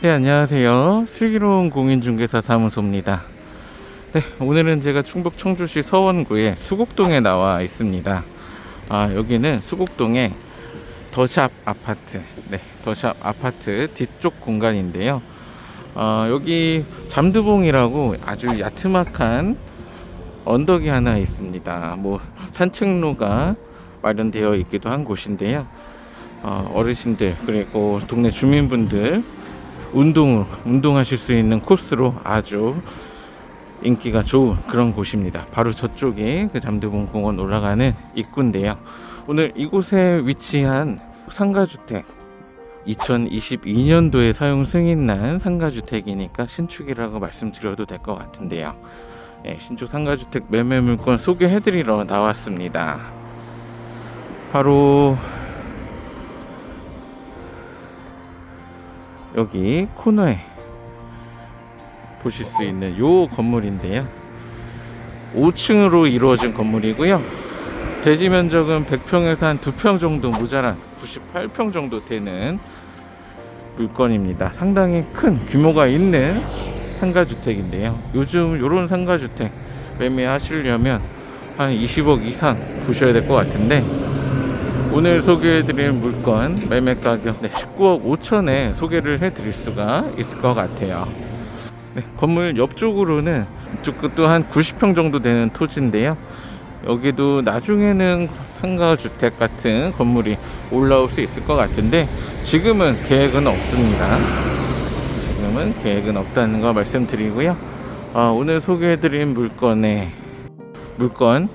네, 안녕하세요. 슬기로운 공인중개사 사무소입니다. 네, 오늘은 제가 충북 청주시 서원구의 수곡동에 나와 있습니다. 아, 여기는 수곡동의 더샵 아파트, 네, 더샵 아파트 뒤쪽 공간인데요. 어, 여기 잠두봉이라고 아주 야트막한 언덕이 하나 있습니다. 뭐 산책로가 마련되어 있기도 한 곳인데요. 어, 어르신들 그리고 동네 주민분들 운동 운동하실 수 있는 코스로 아주 인기가 좋은 그런 곳입니다. 바로 저쪽에 그 잠두봉 공원 올라가는 입구인데요. 오늘 이곳에 위치한 상가주택 2022년도에 사용 승인난 상가주택이니까 신축이라고 말씀드려도 될 것 같은데요. 예, 신축 상가주택 매매 물건 소개해드리러 나왔습니다. 바로 여기 코너에 보실 수 있는 요 건물인데요. 5층으로 이루어진 건물이고요. 대지 면적은 100평에서 한 2평 정도 모자란 98평 정도 되는 물건입니다. 상당히 큰 규모가 있는 상가주택인데요. 요즘 이런 상가주택 매매하시려면 한 20억 이상 보셔야 될 것 같은데 오늘 소개해드릴 물건 매매 가격 네, 19억 5천에 소개를 해드릴 수가 있을 것 같아요. 네, 건물 옆쪽으로는 이쪽 끝도 한 90평 정도 되는 토지인데요. 여기도 나중에는 상가 주택 같은 건물이 올라올 수 있을 것 같은데 지금은 계획은 없습니다. 지금은 계획은 없다는 거 말씀드리고요. 아, 오늘 소개해드린 물건의 물건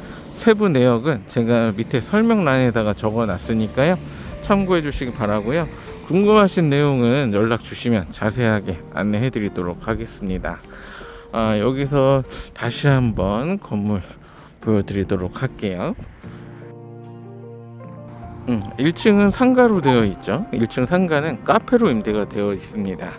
세부 내역은 제가 밑에 설명란에다가 적어 놨으니까요. 참고해 주시기 바라고요. 궁금하신 내용은 연락 주시면 자세하게 안내해 드리도록 하겠습니다. 아, 여기서 다시 한번 건물 보여드리도록 할게요. 음, 1층은 상가로 되어 있죠. 1층 상가는 카페로 임대가 되어 있습니다.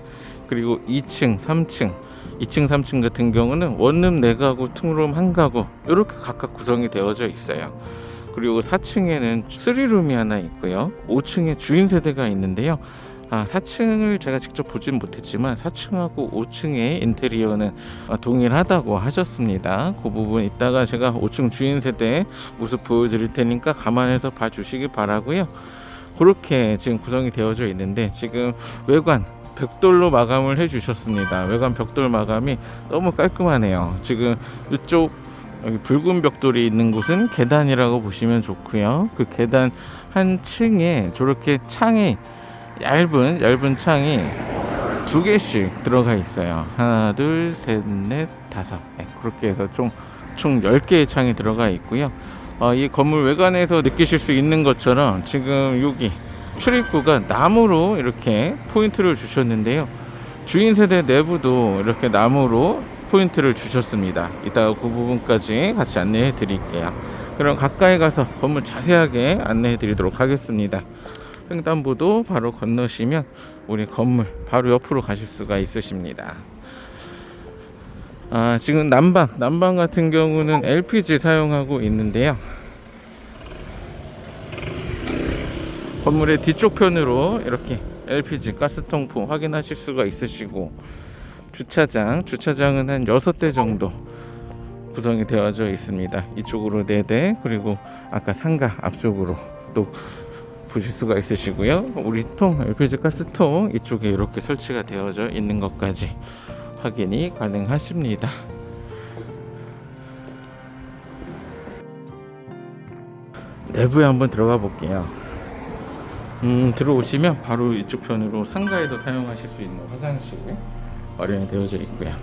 그리고 2층, 3층, 2층, 3층 같은 경우는 원룸 4가구, 투룸 1가구 이렇게 각각 구성이 되어져 있어요. 그리고 4층에는 3룸이 하나 있고요. 5층에 주인 세대가 있는데요. 아, 4층을 제가 직접 보진 못했지만 4층하고 5층의 인테리어는 아, 동일하다고 하셨습니다. 그 부분 이따가 제가 5층 주인 세대 모습 보여드릴 테니까 감안해서 봐주시기 바라고요. 그렇게 지금 구성이 되어져 있는데 지금 외관 벽돌로 마감을 해 주셨습니다. 외관 벽돌 마감이 너무 깔끔하네요. 지금 이쪽 여기 붉은 벽돌이 있는 곳은 계단이라고 보시면 좋고요. 그 계단 한 층에 저렇게 창이 얇은 얇은 창이 두 개씩 들어가 있어요. 하나, 둘, 셋, 넷, 다섯. 네, 그렇게 해서 총, 총 10개의 창이 들어가 있고요. 어, 이 건물 외관에서 느끼실 수 있는 것처럼 지금 여기 출입구가 나무로 이렇게 포인트를 주셨는데요. 주인 세대 내부도 이렇게 나무로 포인트를 주셨습니다. 이따가 그 부분까지 같이 안내해 드릴게요. 그럼 가까이 가서 건물 자세하게 안내해 드리도록 하겠습니다. 횡단보도 바로 건너시면 우리 건물 바로 옆으로 가실 수가 있으십니다. 아, 지금 난방, 난방 같은 경우는 LPG 사용하고 있는데요. 건물의 뒤쪽 편으로 이렇게 LPG 가스통풍 확인하실 수가 있으시고 주차장, 주차장은 한 6대 정도 구성이 되어져 있습니다. 이쪽으로 4대 그리고 아까 상가 앞쪽으로 또 보실 수가 있으시고요. 우리 통 LPG 가스통 이쪽에 이렇게 설치가 되어져 있는 것까지 확인이 가능하십니다. 내부에 한번 들어가 볼게요. 음, 들어오시면 바로 이쪽 편으로 상가에서 사용하실 수 있는 화장실 마련이 되어져 있고요.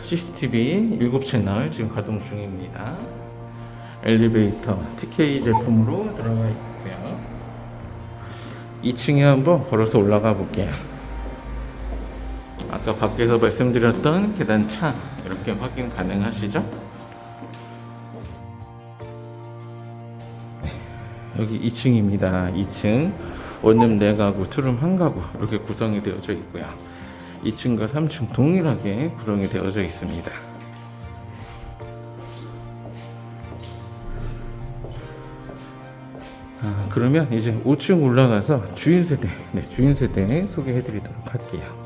CCTV 7채널 지금 가동 중입니다. 엘리베이터 TK 제품으로 들어가 있고요. 2층에 한번 걸어서 올라가 볼게요. 아까 밖에서 말씀드렸던 계단 창 이렇게 확인 가능하시죠? 여기 2층입니다. 2층 원룸 4가구, 투룸 1가구 이렇게 구성이 되어져 있고요. 2층과 3층 동일하게 구성이 되어져 있습니다. 아, 그러면 이제 5층 올라가서 주인 세대, 네, 주인 세대 소개해 드리도록 할게요.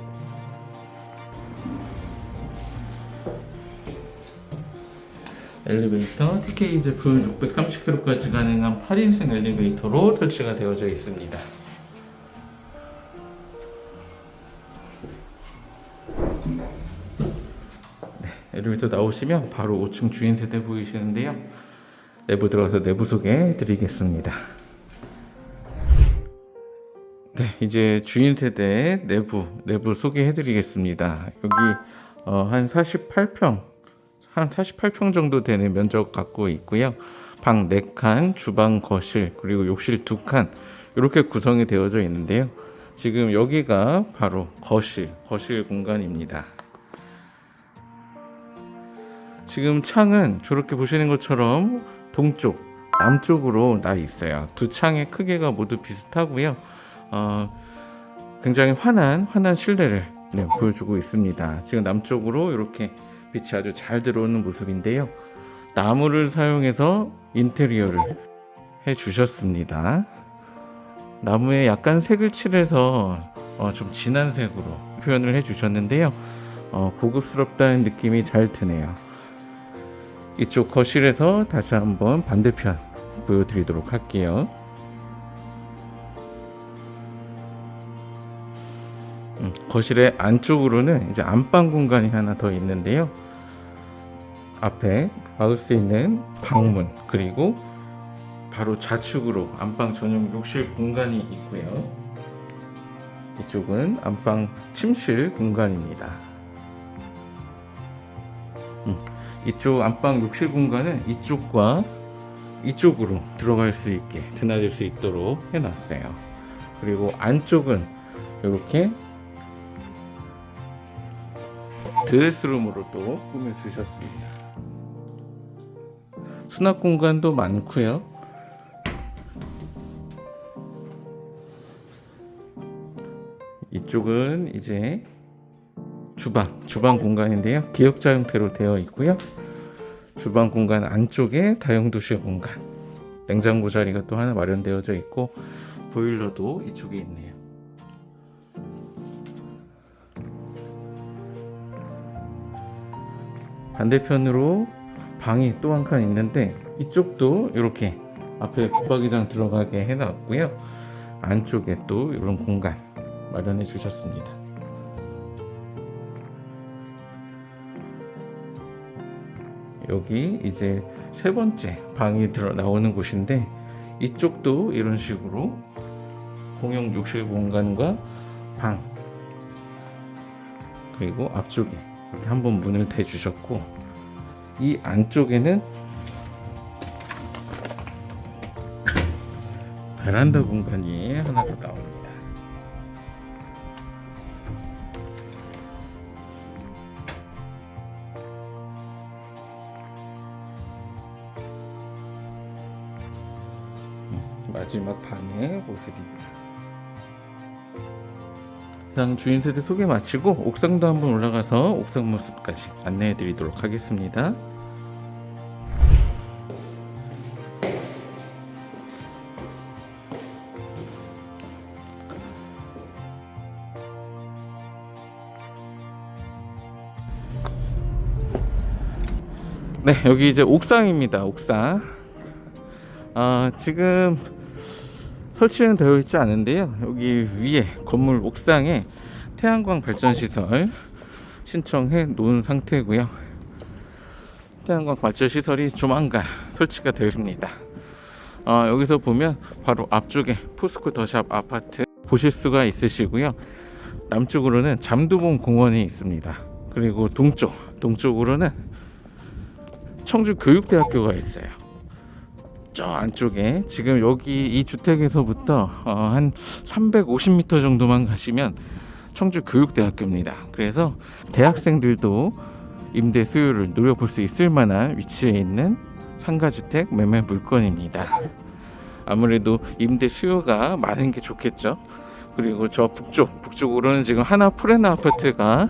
엘리베이터 TK 제품 630km까지 가능한 8인승 엘리베이터로 설치가 되어져 있습니다. 네, 엘리베이터 나오시면 바로 5층 주인 세대 보이시는데요. 내부 들어가서 내부 소개해 드리겠습니다. 네, 이제 주인 세대 내부 내부 소개해 드리겠습니다. 여기 어, 한 48평 한 48평 정도 되는 면적 갖고 있고요. 방 4칸, 주방, 거실, 그리고 욕실 2칸 이렇게 구성이 되어져 있는데요. 지금 여기가 바로 거실, 거실 공간입니다. 지금 창은 저렇게 보시는 것처럼 동쪽, 남쪽으로 나 있어요. 두 창의 크기가 모두 비슷하고요. 어, 굉장히 환한, 환한 실내를 네, 보여주고 있습니다. 지금 남쪽으로 이렇게 빛이 아주 잘 들어오는 모습인데요. 나무를 사용해서 인테리어를 해 주셨습니다. 나무에 약간 색을 칠해서 어, 좀 진한 색으로 표현을 해 주셨는데요. 어, 고급스럽다는 느낌이 잘 드네요. 이쪽 거실에서 다시 한번 반대편 보여드리도록 할게요. 거실의 안쪽으로는 이제 안방 공간이 하나 더 있는데요. 앞에 막을 수 있는 방문 그리고 바로 좌측으로 안방 전용 욕실 공간이 있고요. 이쪽은 안방 침실 공간입니다. 음, 이쪽 안방 욕실 공간은 이쪽과 이쪽으로 들어갈 수 있게 드나들 수 있도록 해놨어요. 그리고 안쪽은 이렇게 드레스룸으로 또 꾸며 주셨습니다. 수납 공간도 많고요. 이쪽은 이제 주방, 주방 공간인데요. 기역자 형태로 되어 있고요. 주방 공간 안쪽에 다용도실 공간, 냉장고 자리가 또 하나 마련되어져 있고 보일러도 이쪽에 있네요. 반대편으로 방이 또 한 칸 있는데 이쪽도 이렇게 앞에 붙박이장 들어가게 해놨고요. 안쪽에 또 이런 공간 마련해 주셨습니다. 여기 이제 세 번째 방이 들어 나오는 곳인데 이쪽도 이런 식으로 공용 욕실 공간과 방 그리고 앞쪽에 한번 문을 대주셨고 이 안쪽에는 베란다 공간이 하나 더 나옵니다. 음, 마지막 방의 모습이고요. 이상 주인 세대 소개 마치고 옥상도 한번 올라가서 옥상 모습까지 안내해 드리도록 하겠습니다. 네, 여기 이제 옥상입니다. 옥상. 아, 지금 설치는 되어 있지 않은데요. 여기 위에 건물 옥상에 태양광 발전 시설 신청해 놓은 상태고요. 태양광 발전 시설이 조만간 설치가 됩니다. 아, 여기서 보면 바로 앞쪽에 포스코 더샵 아파트 보실 수가 있으시고요. 남쪽으로는 잠두봉 공원이 있습니다. 그리고 동쪽, 동쪽으로는 청주 교육대학교가 있어요. 저 안쪽에 지금 여기 이 주택에서부터 어, 한 350m 정도만 가시면 청주 교육대학교입니다. 그래서 대학생들도 임대 수요를 노려볼 수 있을 만한 위치에 있는 상가주택 매매 물건입니다. 아무래도 임대 수요가 많은 게 좋겠죠. 그리고 저 북쪽, 북쪽으로는 지금 하나 프레나 아파트가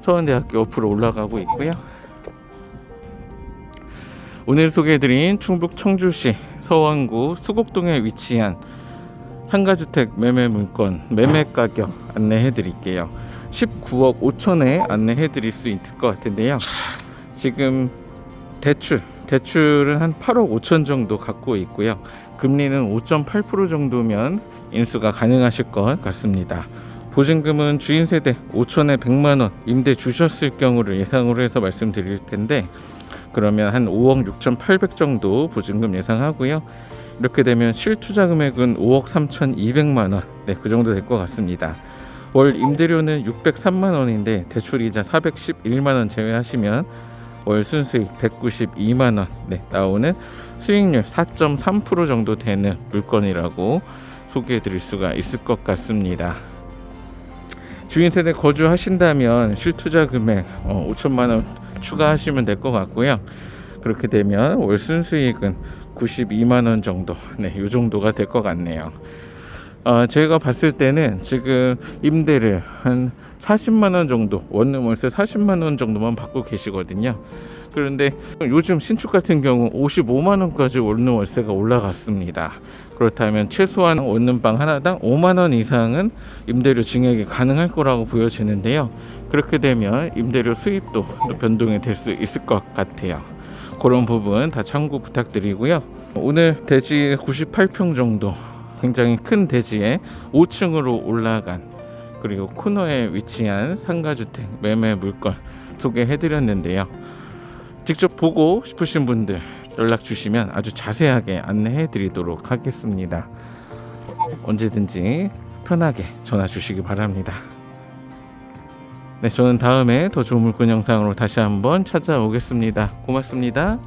서원대학교 옆으로 올라가고 있고요. 오늘 소개해드린 충북 청주시 서원구 수곡동에 위치한 상가주택 매매 물건 매매 가격 안내해 드릴게요. 19억 5천에 안내해 드릴 수 있을 것 같은데요. 지금 대출 대출은 한 8억 5천 정도 갖고 있고요. 금리는 5.8% 정도면 인수가 가능하실 것 같습니다. 보증금은 주인 세대 5천에 100만 원 임대 주셨을 경우를 예상으로 해서 말씀드릴 텐데 그러면 한 5억 6,800 정도 보증금 예상하고요. 이렇게 되면 실투자 금액은 5억 3,200만 원. 네, 그 정도 될 것 같습니다. 월 임대료는 603만 원인데 대출 이자 411만 원 제외하시면 월 순수익 192만 원 네, 나오는 수익률 4.3% 정도 되는 물건이라고 소개해 드릴 수가 있을 것 같습니다. 주인 세대 거주하신다면 실투자 금액 어, 5천만 원 추가하시면 될 것 같고요. 그렇게 되면 월 순수익은 92만 원 정도, 네, 이 정도가 될 것 같네요. 어, 제가 봤을 때는 지금 임대를 한 40만 원 정도, 원룸 월세 40만 원 정도만 받고 계시거든요. 그런데 요즘 신축 같은 경우 55만 원까지 원룸 월세가 올라갔습니다. 그렇다면 최소한 원룸방 하나당 5만 원 이상은 임대료 증액이 가능할 거라고 보여지는데요. 그렇게 되면 임대료 수입도 또 변동이 될 수 있을 것 같아요. 그런 부분 다 참고 부탁드리고요. 오늘 대지 98평 정도 굉장히 큰 대지에 5층으로 올라간 그리고 코너에 위치한 상가주택 매매 물건 소개해드렸는데요. 직접 보고 싶으신 분들 연락 주시면 아주 자세하게 안내해 드리도록 하겠습니다. 언제든지 편하게 전화 주시기 바랍니다. 네, 저는 다음에 더 좋은 물건 영상으로 다시 한번 찾아오겠습니다. 고맙습니다.